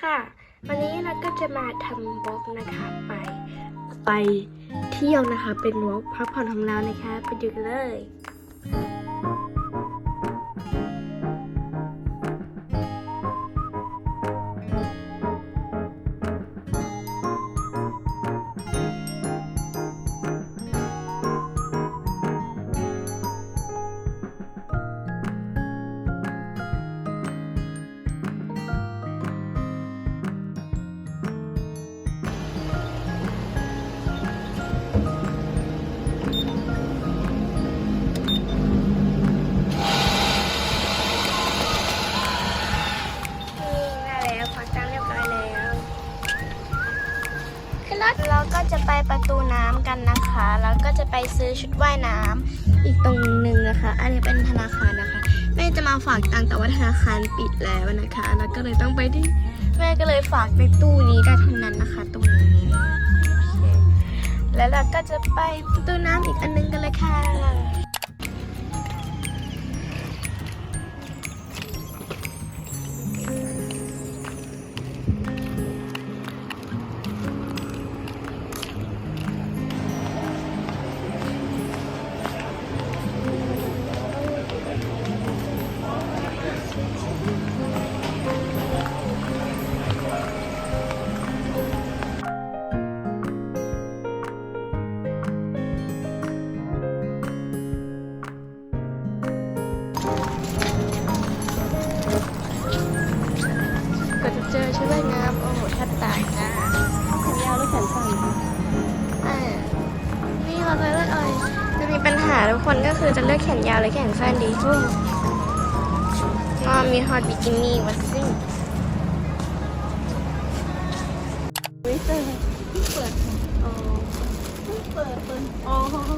ค่ะ วันนี้เราก็จะมาทำบล็อกนะคะไป ไปเที่ยวนะคะ เป็นวอล์กพักผ่อนของเรานะคะ ไปดูกันเลย ก็จะไปประตูน้ำกันนะคะ แล้วก็จะไปซื้อชุดว่ายน้ำอีกตรงหนึ่งนะคะ อันนี้เป็นธนาคารนะคะ แม่จะมาฝากตังค์แต่ว่าธนาคารปิดแล้วนะคะ แล้วก็เลยต้องไปที่แม่ก็เลยฝากในตู้นี้ได้เท่านั้นนะคะ ตรงนี้ แล้วเราก็จะไปประตูน้ำอีกอันนึงกันเลยค่ะ คนก็คือจะเลือกแขนยาวหรือแขนสั้นดีอ๋อมีฮอตบิกินี่มาซิ่งวิเจอเปิดอ๋อเปิดเปิดอ๋อ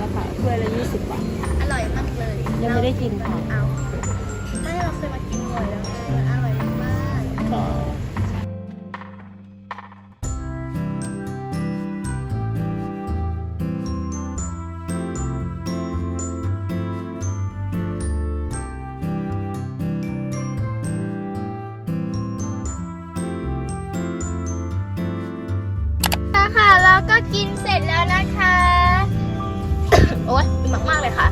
วยเตี๋ยวเรือค่ะถ้วยละยี่สิบบาทอร่อยมากเลยยังไม่ได้กินค่ะเอาไม่เราเคยมากินบ่อยแล้วไงมันอร่อยมากค่ะค่ะ แล้วก็กินเสร็จแล้วนะคะ โอ๊ยมากมากๆเลยค่ะ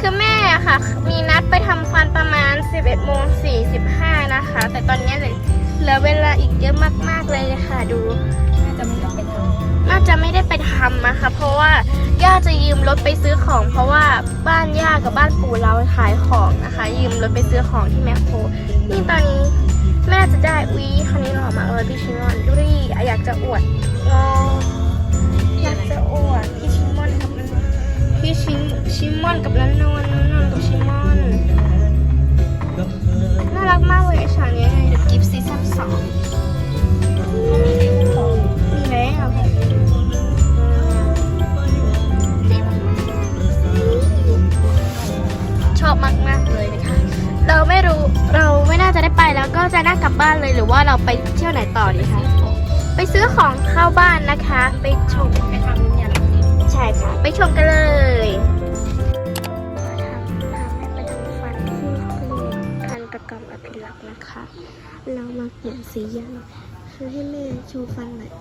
คือแม่อะค่ะ มีนัดไปทำฟันประมาณ 11โมง45 นะคะ แต่ตอนนี้เลยเหลือเวลาอีกเยอะมากๆเลยค่ะ ดูน่าจะไม่ต้องไปทน่าจะไม่ได้ไปทำนะคะ เพราะว่าย่าจะยืมรถไปซื้อของ เพราะว่าบ้านย่ากับบ้านปู่เราขายของนะคะ ยืมรถไปซื้อของที่แมคโครนี่ตอนนี้แม่จะได้วีคันนี้หล่อมากเลยพี่ชิมอนดูดิอยากจะอวดงอ น่ากลับบ้านเลยหรือว่าเราไปเที่ยวไหนต่อดีคะ ไปซื้อของเข้าบ้านนะคะ ไปชมำไปทำเนี่ยใช่ค่ะ ไปชมกันเลยทำทำให้ไปทำฟันที่คลินิกทันตกรรมอภิรักษ์นะคะ เรามาเปลี่ยนสียังคือให้แม่โชว์ฟันหน่อย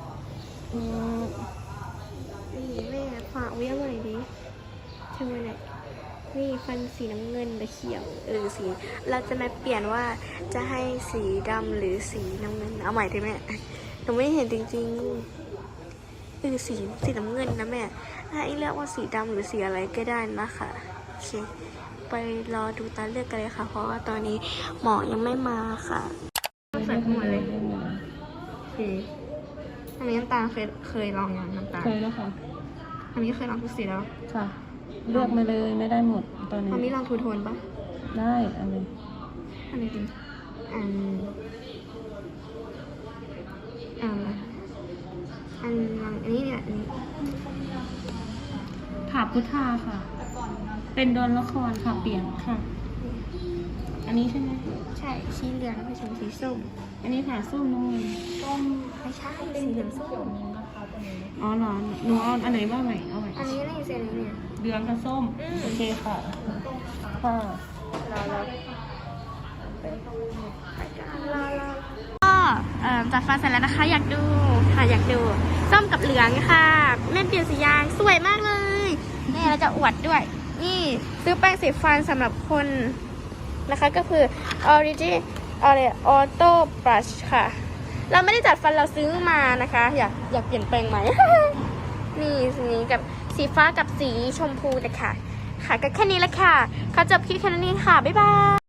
นี่แม่ฝากไว้หน่อยดิโชว์หน่อย นี่ฟันสีน้ำเงินหรือเขียวเออสี เราจะมาเปลี่ยนว่าจะให้สีดำหรือสีน้ำเงิน เอาใหม่ได้ไหมหนูไม่เห็นจริงๆเออสีสีน้ำเงินนะแม่ให้เลือกว่าสีดำหรือสีอะไรก็ได้นะคะโอเคไปรอดูตาเลือกกันเลยค่ะ เพราะว่าตอนนี้หมอยังไม่มาค่ะใส่หัวเลยโอเคอันนี้น้ำตาลเคยเคยลองยังน้ำตาลเคยแล้วค่ะ อันนี้เคยลองทุกสีแล้วค่ะ เลือกมาเลยไม่ได้หมดตอนนี้ อันนี้ลองทูโทนปะได้อันนี้อันนี้ดีอันอันอันอันนี้เนี่ยอันนี้ผาพุทธาค่ะ เป็นดอนละครค่ะเปลี่ยนค่ะ อันนี้ใช่ไหมใช่ชีเหลืองผสมสีส้ม อันนี้ค่ะส้มน้ำเงินส้มไม่ใช่สีเหลืองส้มอ๋อเหรอหนูเอาอันไหนบ้างไหนเอาไหนอันนี้ได้เสร็จแล้วเนี่ย เหลืองกับส้ม อืม โอเคค่ะค่ะรอรอรอรอก็เอ่อจัดฟันเสร็จแล้วนะคะ อยากดูค่ะอยากดูส้มกับเหลืองค่ะแม่เปลี่ยนสียางสวยมากเลยนี่เราจะอวดด้วย นี่ซื้อแป้งสีฟันสำหรับคนนะคะก็คือ Origin Auto Brush ค่ะ เราไม่ได้จัดฟันเราซื้อมานะคะ อยากอยากเปลี่ยนแปลงไหม นี่สีนี้กับสีฟ้ากับสีชมพูนะคะค่ะก็แค่นี้ละค่ะเขาจบคลิปแค่นี้ค่ะ บ๊ายบาย